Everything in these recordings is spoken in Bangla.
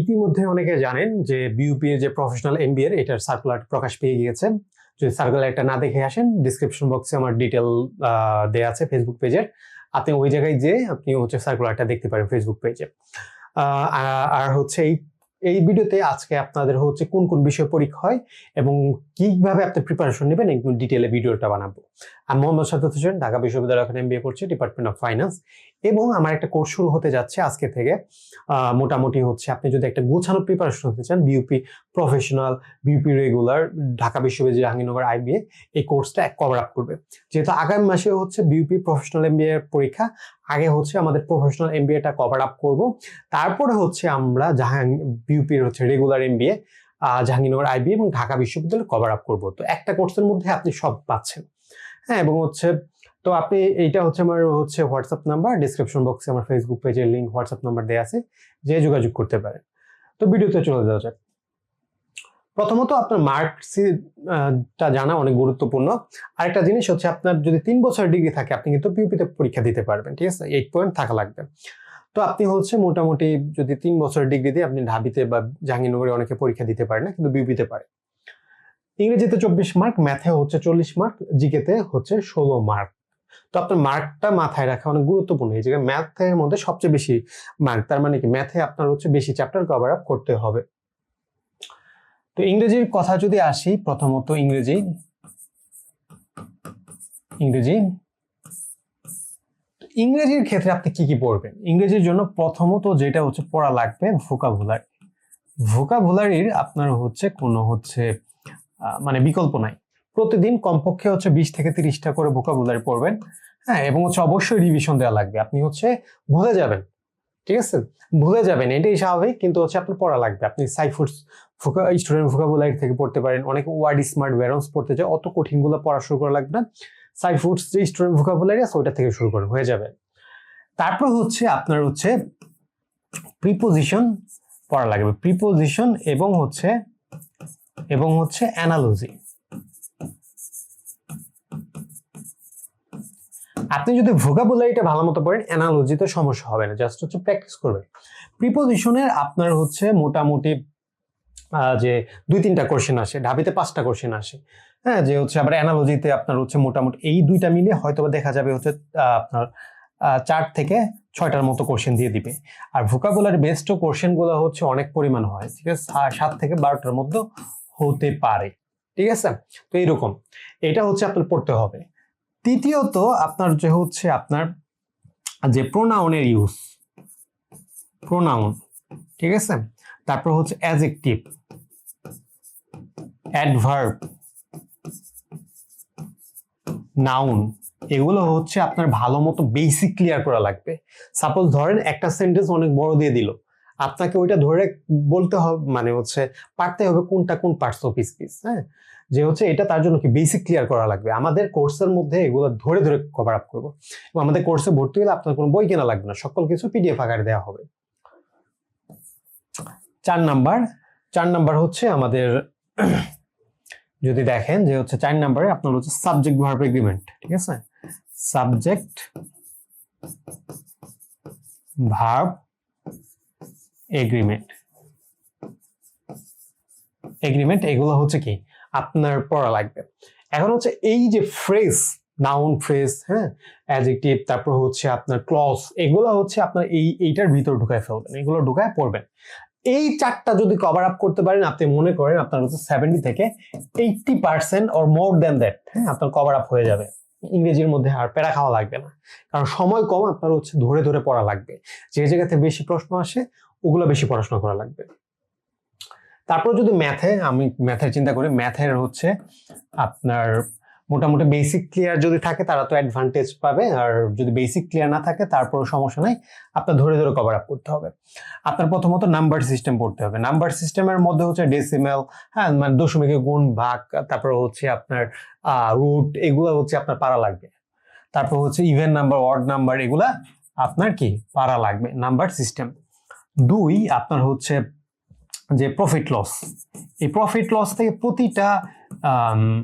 ইতিমধ্যে অনেকে জানেন যে বিউপি যে প্রফেশনাল এম এমবিএর এটার সার্কুলার প্রকাশ পেয়ে গিয়েছে। যদি সার্কুলারটা না দেখে আসেন ডিসক্রিপশন বক্সে আমার ডিটেল দেওয়া আছে ফেসবুক পেজের আপনি ওই জায়গায় যেয়ে আপনি হচ্ছে সার্কুলারটা দেখতে পারেন ফেসবুক পেজে আর হচ্ছে এই এই ভিডিওতে আজকে আপনাদের হচ্ছে কোন কোন বিষয় পরীক্ষা হয় এবং কীভাবে আপনি প্রিপারেশন নেবেন একদম ডিটেলে ভিডিওটা বানাবো। আমি মোহাম্মদ সাদ্দাত হোসেন ঢাকা বিশ্ববিদ্যালয় এখন এমবিএ করছি ডিপার্টমেন্ট অফ ফাইন্যান্স এবং আমার একটা কোর্স শুরু হতে যাচ্ছে আজকে থেকে। মোটামুটি হচ্ছে আপনি যদি একটা গোছানো প্রিপারেশন হতে চান BUP professional BUP regular Dhaka বিশ্ববিদ্যালয় জাহাঙ্গীরনগর আইবিএ এই কোর্সটা এক কভার আপ করবে। যেহেতু আগামী মাসে হচ্ছে বিউপি প্রফেশনাল এমবিএ পরীক্ষা, আগে হচ্ছে আমাদের প্রফেশনাল এমবিএটা কভার আপ করব। তারপরে হচ্ছে আমরা জাহাং বিউপির হচ্ছে রেগুলার এমবিএ জাহাঙ্গীরনগর আইবি এবং ঢাকা বিশ্ববিদ্যালয় কভার আপ করব। তো একটা কোর্সের মধ্যে আপনি সব পাচ্ছেন। হ্যাঁ এবং হচ্ছে, তো আপনি এইটা হচ্ছে আমার হচ্ছে হোয়াটসঅ্যাপ নাম্বার ডিসক্রিপশন বক্সে আমার ফেসবুক পেজের লিঙ্ক হোয়াটসঅ্যাপ নাম্বার দেওয়া আছে, যে যোগাযোগ করতে পারেন। তো ভিডিওতে চলে যাওয়া যাক। প্রথমত আপনার মার্কসিটা জানা অনেক গুরুত্বপূর্ণ। আরেকটা জিনিস হচ্ছে আপনার যদি তিন বছর ডিগ্রি থাকে, আপনি কিন্তু পিউপিতে পরীক্ষা দিতে পারবেন, ঠিক আছে? এইট পয়েন্ট থাকা লাগবে। তো আপনি হচ্ছে মোটামুটি যদি তিন বছর ডিগ্রি দিয়ে আপনি ঢাবিতে বা জাহাঙ্গীরনগরে অনেকে পরীক্ষা দিতে পারেন না, কিন্তু বিউপিতে পারে ইংরেজিতে চব্বিশ মার্ক, ম্যাথে হচ্ছে চল্লিশ মার্ক, জিকেতে হচ্ছে ষোলো মার্ক। তো আপনার মার্কটা মাথায় রাখা অনেক গুরুত্বপূর্ণ। এই জায়গায় ম্যাথের মধ্যে সবচেয়ে বেশি মার্ক, তার মানে কি? ম্যাথে আপনার হচ্ছে বেশি চ্যাপ্টার কভার আপ করতে হবে। তো ইংরেজির কথা যদি আসি, প্রথমত ইংরেজি। ইংরেজি। ইংরেজির ক্ষেত্রে আপনি কি কি পড়বেন? ইংরেজির জন্য প্রথমত যেটা হচ্ছে পড়া লাগবে, ভোকাবুলারি। ভোকাবুলারির আপনার হচ্ছে কোনো হচ্ছে মানে বিকল্প নাই। প্রতিদিন কমপক্ষে হচ্ছে বিশ থেকে তিরিশটা করে ভোকাবুলারি পড়বেন। হ্যাঁ এবং হচ্ছে অবশ্যই রিভিশন দেওয়া লাগবে। আপনি হচ্ছে ভুলে যাবেন। ঠিক আছে? ভুলে যাবেন, এটাই স্বাভাবিক, কিন্তু হচ্ছে আপনার পড়া লাগবে। আপনি সাইফুডস স্টুডেন্ট ভোকাবুলারি থেকে পড়তে পারেন। অনেক ওয়ার্ড স্মার্ট ব্যারন্স পড়তে যায় অত কঠিনগুলো পড়া শুরু করা লাগবে না। সাইফুডস যে স্টুডেন্ট ভোকাবুলারি আছে, ওইটা থেকে শুরু করেন, হয়ে যাবে। তারপর হচ্ছে আপনার হচ্ছে প্রিপোজিশন পড়া লাগবে। প্রিপোজিশন এবং হচ্ছে এবং হচ্ছে অ্যানালজি আপনি যদি ভোকাবুলারিটা ভালো মতো পড়েন অ্যানালজিতে সমস্যা হবে না জাস্ট হচ্ছে প্র্যাকটিস করবেন। প্রিপোজিশনের আপনার হচ্ছে মোটামুটি যে দুই তিনটা কোশ্চেন আসে, ঢাবিতে পাঁচটা কোশ্চেন আসে। হ্যাঁ যে হচ্ছে আবার অ্যানালজিতে আপনার হচ্ছে মোটামুটি এই দুইটা মিলে হয়তো দেখা যাবে হচ্ছে আপনার চার থেকে ছয়টার মতো কোশ্চেন দিয়ে দিবে। আর ভোকাবুলারি বেস্ট কোশ্চেনগুলো হচ্ছে অনেক পরিমাণ হয়, ঠিক আছে? সাত থেকে বারোটার মধ্যে হতে পারে। ঠিক আছে? তো এইরকম। এটা হচ্ছে আপনার পড়তে হবে। তৃতীয়ত আপনার যে হচ্ছে আপনার যে প্রোনাউনের ইউজ প্রোনাউন ঠিক আছে? তারপর হচ্ছে অ্যাজেক্টিভ অ্যাডভার্ব নাউন এগুলো হচ্ছে আপনার ভালো মতো বেসিক ক্লিয়ার করা লাগবে। সাপোজ ধরেন একটা সেন্টেন্স অনেক বড় দিয়ে দিল। আপনাকে ওইটা ধরে বলতে হবে মানে হচ্ছে পারতে হবে কোনটা কোন পার্টস অফ স্পিচ হ্যাঁ? যে হচ্ছে এটা তার জন্য কি বেসিক ক্লিয়ার করা লাগবে। আমাদের কোর্সের মধ্যে এগুলো ধরে ধরে কভার আপ করব। এবং আমাদের কোর্সে ভর্তি হলে আপনার কোনো বই কেনা লাগবে না, সকল কিছু পিডিএফ আকারে দেওয়া হবে। চার নাম্বার চার নাম্বার হচ্ছে আমাদের যদি দেখেন যে হচ্ছে চার নাম্বারে আপনার হচ্ছে সাবজেক্ট ভার্ব এগ্রিমেন্ট ঠিক আছে? সাবজেক্ট ভার্ব এগ্রিমেন্ট এগ্রিমেন্ট এগুলো হচ্ছে কি? আপনার পড়া লাগবে। এখন হচ্ছে এই যে ফ্রেজ নাউন ফ্রেজ হ্যাঁ? অ্যাডজেক্টিভ তারপর হচ্ছে আপনার ক্লস এগুলো হচ্ছে আপনার এই, এইটার ভিতর ঢুকায় ফেলবেন, এগুলো ঢুকায় পড়বেন। এই চারটা যদি কভার আপ করতে পারেন, আপনি মনে করেন আপনার হচ্ছে সেভেন্টি থেকে eighty percent or more than that হ্যাঁ? আপনার কভার আপ হয়ে যাবে। ইংরেজির মধ্যে আর প্যারা খাওয়া লাগবে না। কারণ সময় কম, আপনার হচ্ছে ধরে ধরে পড়া লাগবে। যে জায়গাতে বেশি প্রশ্ন আসে ওগুলো বেশি পড়াশোনা করা লাগবে। তারপর যদি ম্যাথে, আমি ম্যাথের চিন্তা করি, ম্যাথের হচ্ছে আপনার মোটামুটি বেসিক ক্লিয়ার যদি থাকে তারা তো অ্যাডভান্টেজ পাবে, আর যদি বেসিক ক্লিয়ার না থাকে তারপর সমস্যা নাই, আপনার ধরে ধরে কভার আপ করতে হবে। আপনার প্রথমত নাম্বার সিস্টেম পড়তে হবে। নাম্বার সিস্টেমের মধ্যে হচ্ছে ডেসিমেল হ্যাঁ মানে দশমিকের গুণ, ভাগ, তারপর হচ্ছে আপনার রুট এগুলো হচ্ছে আপনার পারা লাগবে। তারপর হচ্ছে ইভেন নাম্বার অড নাম্বার এগুলা আপনার কি? পারা লাগবে। নাম্বার সিস্টেম দুই আপনার হচ্ছে যে প্রফিট লস এই প্রফিট লস থেকে প্রতিটা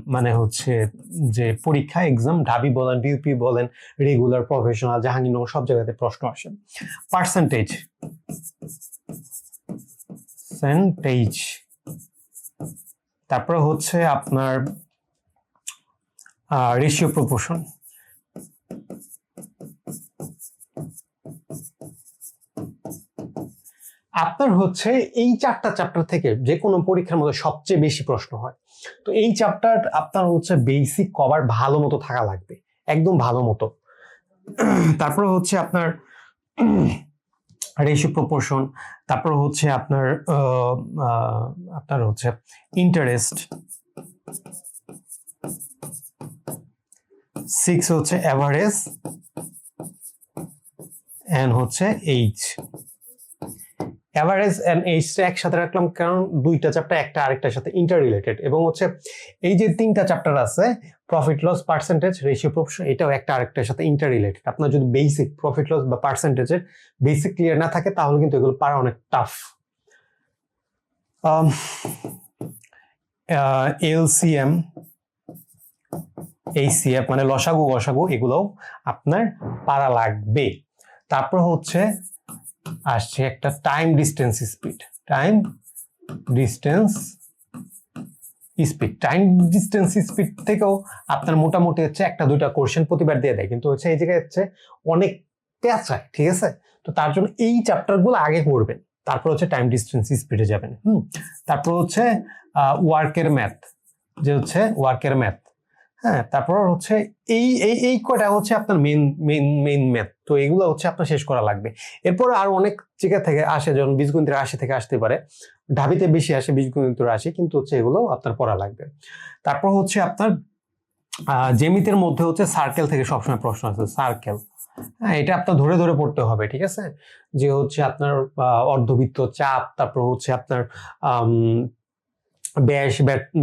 মানে হচ্ছে যে পরীক্ষা এক্সাম ঢাবি বলেন বিউপি বলেন রেগুলার প্রফেশনাল জাহাঙ্গীরনগর, সব জায়গাতে প্রশ্ন আসে। পার্সেন্টেজ পার্সেন্টেজ তারপরে হচ্ছে আপনার রেশিও প্রপোর্শন আপনার হচ্ছে এই চারটা চ্যাপ্টার থেকে যে কোনো পরীক্ষার মধ্যে সবচেয়ে বেশি প্রশ্ন হয়। তো এই চ্যাপ্টার আপনার হচ্ছে বেসিক কভার ভালো মতো থাকা লাগবে, একদম ভালো মতো। তারপরে হচ্ছে আপনার রেশিও প্রপোর্শন তারপর হচ্ছে আপনার আপনার হচ্ছে ইন্টারেস্ট সিক্স হচ্ছে অ্যাভারেজ এন হচ্ছে এইচ অ্যাভারেজ এন্ড এইচটা একসাথে রাখলাম, কারণ দুইটা চ্যাপ্টার একটা আরেকটার সাথে ইন্টার রিলেটেড এবং হচ্ছে এই যে তিনটা চ্যাপ্টার আছে profit loss percentage ratio proportion এটাও একটা আরেকটার সাথে ইন্টার রিলেটেড আপনার যদি বেসিক প্রফিট লস বা পার্সেন্টেজের বেসিক ক্লিয়ার না থাকে, তাহলে কিন্তু এগুলো পারা অনেক টাফ এলসিএম, এইচসিএফ মানে লসাগু গসাগু এগুলোও আপনার পারা লাগবে। তারপর হচ্ছে আসছে একটা time distance speed time distance speed time distance speed থেকেও আপনার মোটামুটি হচ্ছে একটা দুইটা কোশ্চেন প্রতিবার দিয়ে দেয়, কিন্তু হচ্ছে এই জায়গায় হচ্ছে অনেক পেঁচায় ঠিক আছে? তো তার জন্য এই চ্যাপ্টারগুলো আগে করবেন তারপর হচ্ছে টাইম ডিস্টেন্স স্পিডে যাবেন, হুম? তারপর হচ্ছে ওয়ার্কের ম্যাথ যে হচ্ছে ওয়ার্কের ম্যাথ হ্যাঁ? তারপর হচ্ছে এই এই এই হচ্ছে আপনার মেন মেন মেন ম্যাথ তো এগুলো হচ্ছে আপনার শেষ করা লাগবে। এরপর আর অনেক জায়গা থেকে আসে, যেমন বীজগণিতের আশি থেকে আসতে পারে। ঢাবিতে বেশি আসে বীজগণিতের আসে কিন্তু হচ্ছে এগুলো আপনার পড়া লাগবে। তারপর হচ্ছে আপনার জেমিতের মধ্যে হচ্ছে সার্কেল থেকে সবসময় প্রশ্ন আছে সার্কেল হ্যাঁ এটা আপনার ধরে ধরে পড়তে হবে, ঠিক আছে? যে হচ্ছে আপনার অর্ধবৃত্ত চাপ, তারপর হচ্ছে আপনার ব্যাস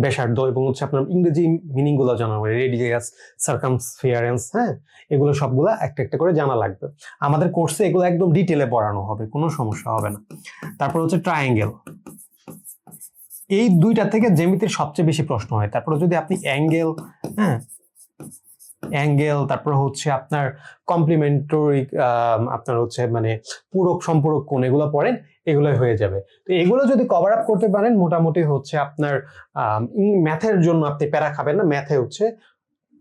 ব্যাসার্ধ এবং হচ্ছে আপনার ইংরেজি মিনিংগুলো জানা হবে রেডিয়াস সার্কামস্ফিয়ারেন্স হ্যাঁ? এগুলো সবগুলো একটা একটা করে জানা লাগবে। আমাদের কোর্সে এগুলো একদম ডিটেলে পড়ানো হবে, কোনো সমস্যা হবে না। তারপর হচ্ছে ট্রায়াঙ্গেল এই দুইটা থেকে জ্যামিতির সবচেয়ে বেশি প্রশ্ন হয়। তারপরে যদি আপনি অ্যাঙ্গেল হ্যাঁ? অ্যাঙ্গেল তারপর হচ্ছে আপনার কমপ্লিমেন্টারি আপনার হচ্ছে মানে পূরক, সম্পূরক কোন এগুলো পড়েন এগুলোই হয়ে যাবে। তো এগুলো যদি কভার আপ করতে পারেন, মোটামুটি হচ্ছে আপনার ম্যাথের জন্য আপনি প্যারা খাবেন না ম্যাথে হচ্ছে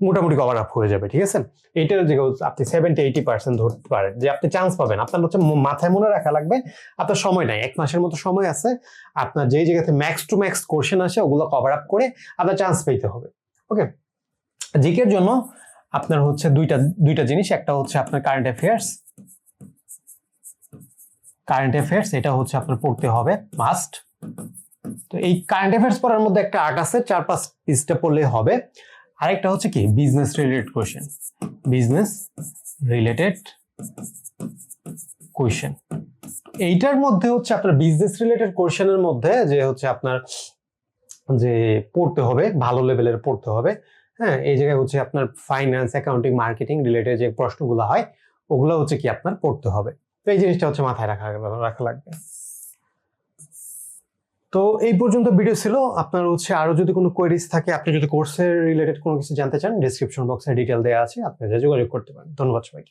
মোটামুটি কভার আপ হয়ে যাবে, ঠিক আছে? এইটার যে আপনি সেভেন্টি এইটি পার্সেন্ট ধরতে পারেন, যে আপনি চান্স পাবেন। আপনার হচ্ছে মাথায় মনে রাখা লাগবে, আপনার সময় নাই, এক মাসের মতো সময় আছে, আপনার যেই জায়গাতে ম্যাক্স টু ম্যাক্স কোশ্চেন আসে, ওগুলো কভার আপ করে আপনার চান্স পেতে হবে ওকে জিকের জন্য আপনার হচ্ছে দুইটা দুইটা জিনিস, একটা হচ্ছে আপনার কারেন্ট অ্যাফেয়ার্স কারেন্ট অ্যাফেয়ার্স এটা হচ্ছে আপনার পড়তে হবে মাস্ট তো এই কারেন্ট অ্যাফেয়ার্স পড়ার মধ্যে একটা আর্ট আছে, চার পাঁচ পিসটা পড়লে হবে। আরেকটা হচ্ছে কি business related question business related question এইটার মধ্যে হচ্ছে আপনার বিজনেস রিলেটেড কোয়েশ্চেনের মধ্যে যে হচ্ছে আপনার যে পড়তে হবে, ভালো লেভেলের পড়তে হবে। হ্যাঁ এই জায়গায় হচ্ছে আপনার ফাইন্যান্স অ্যাকাউন্টিং মার্কেটিং রিলেটেড যে প্রশ্নগুলো হয়, ওগুলো হচ্ছে কি আপনার পড়তে হবে। তো এই জিনিসটা হচ্ছে মাথায় রাখা রাখা লাগবে। তো এই পর্যন্ত ভিডিও ছিল। আপনার হচ্ছে আরও যদি কোনো কোয়েরিজ থাকে, আপনি যদি কোর্সের রিলেটেড কোনো কিছু জানতে চান ডিসক্রিপশন বক্সে ডিটেল দেওয়া আছে, আপনি যোগাযোগ করতে পারেন। ধন্যবাদ সবাইকে।